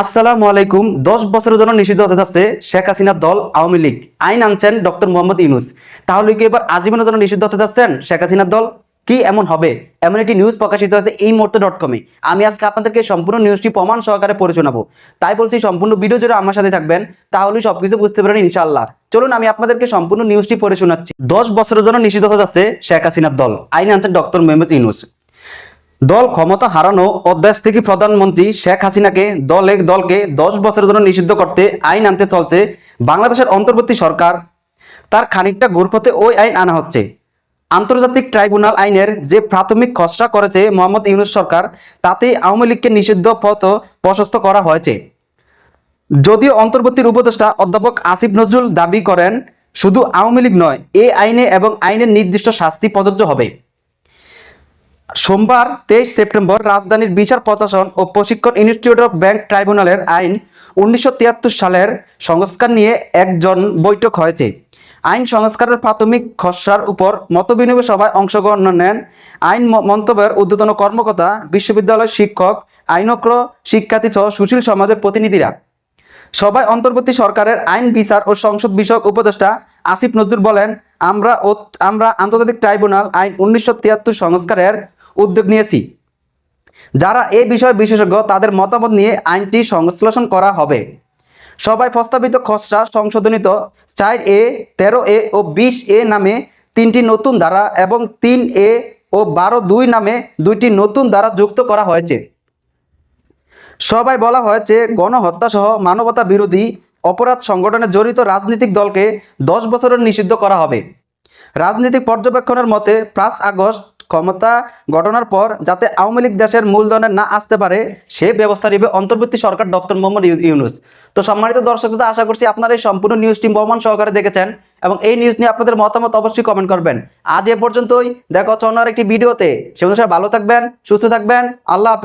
আসসালামু আলাইকুম। দশ বছরের জন্য নিষিদ্ধ হতে যাচ্ছে শেখ হাসিনার দল আওয়ামী লীগ। আইন আনছেন ডক্টর মোহাম্মদ ইউনুস। তাহলে কি এবার আজীবনের জন্য নিষিদ্ধ হতে যাচ্ছেন শেখ হাসিনার দল? কি এমন হবে? এমন একটি নিউজ প্রকাশিত হয়েছে এই মুহূর্তে ডট কমে আমি আজকে আপনাদেরকে সম্পূর্ণ নিউজটি প্রমাণ সহকারে পড়ে শোনাবো। তাই বলছি সম্পূর্ণ ভিডিও জুড়ে আমার সাথে থাকবেন তাহলে সবকিছু বুঝতে পারেন ইনশাল্লাহ চলুন আমি আপনাদেরকে সম্পূর্ণ নিউজটি পড়ে শোনাচ্ছি। দশ বছরের জন্য নিষিদ্ধ হতে যাচ্ছে শেখ হাসিনার দল। আইন আনছেন ডক্টর মোহাম্মদ ইউনুস। দল ক্ষমতা হারানো অধ্যাস থেকে প্রধানমন্ত্রী শেখ হাসিনাকে দলে দলকে দশ বছরের জন্য নিষিদ্ধ করতে আইন আনতে চলছে বাংলাদেশের অন্তর্বর্তী সরকার। তার খানিকটা ঘুরপথে ওই আইন আনা হচ্ছে। আন্তর্জাতিক ট্রাইব্যুনাল আইনের যে প্রাথমিক খসড়া করেছে মোহাম্মদ ইউনুস সরকার, তাতে আওয়ামী লীগকে নিষিদ্ধ পথ প্রশস্ত করা হয়েছে। যদিও অন্তর্বর্তীর উপদেষ্টা অধ্যাপক আসিফ নজরুল দাবি করেন, শুধু আওয়ামী লীগ নয়, এ আইনে এবং আইনের নির্দিষ্ট শাস্তি প্রযোজ্য হবে। সোমবার তেইশ সেপ্টেম্বর রাজধানীর বিচার প্রশাসন ও প্রশিক্ষণ ইনস্টিটিউট অফ ব্যাংক ট্রাইব্যুনালের আইন উনিশশো সালের সংস্কার নিয়ে একজন বৈঠক হয়েছে। আইন সংস্কারের প্রাথমিক খসড়ার উপর মতবিনিময় সভায় অংশগ্রহণ নেন। আইন মন্তব্যের উদ্বোধন কর্মকর্তা বিশ্ববিদ্যালয় শিক্ষক, আইনজ্ঞ, শিক্ষার্থী সহ সুশীল সমাজের প্রতিনিধিরা। সভায় অন্তর্বর্তী সরকারের আইন, বিচার ও সংসদ বিষয়ক উপদেষ্টা আসিফ নজরুল বলেন, আমরা আমরা আন্তর্জাতিক ট্রাইব্যুনাল আইন উনিশশো তিয়াত্তর সংস্কারের উদ্যোগ নিয়েছি। যারা এ বিষয়ে বিশেষজ্ঞ, তাদের মতামত নিয়ে আইনটি সংশ্লেষণ করা হবে। সবাই প্রস্তাবিত খসড়া সংশোধনীত চার এ, তেরো এ ও বিশ এ নামে তিনটি নতুন ধারা এবং তিন এ ও বারো দুই নামে দুইটি নতুন ধারা যুক্ত করা হয়েছে। সবাই বলা হয়েছে গণহত্যা সহ মানবতা বিরোধী অপরাধ সংগঠনে জড়িত রাজনৈতিক দলকে দশ বছরের নিষিদ্ধ করা হবে। রাজনৈতিক পর্যবেক্ষণের মতে, পাঁচ আগস্ট ক্ষমতা ঘটনার পর যাতে আওয়ামী লীগ দেশের মূলধনে না আসতে পারে সে ব্যবস্থা নেবে অন্তর্বর্তী সরকার ডক্টর মোহাম্মদ ইউ- ইউনুস। তো সম্মানিত দর্শক শ্রোতা, আশা করছি আপনারা এই সম্পূর্ণ নিউজটি বহমান সহকারে দেখেছেন এবং এই নিউজ নিয়ে আপনাদের মতামত অবশ্যই কমেন্ট করবেন। আজ এ পর্যন্তই দেখা হচ্ছে অন্য একটি ভিডিওতে সে ভালো থাকবেন সুস্থ থাকবেন আল্লাহ হাফেজ।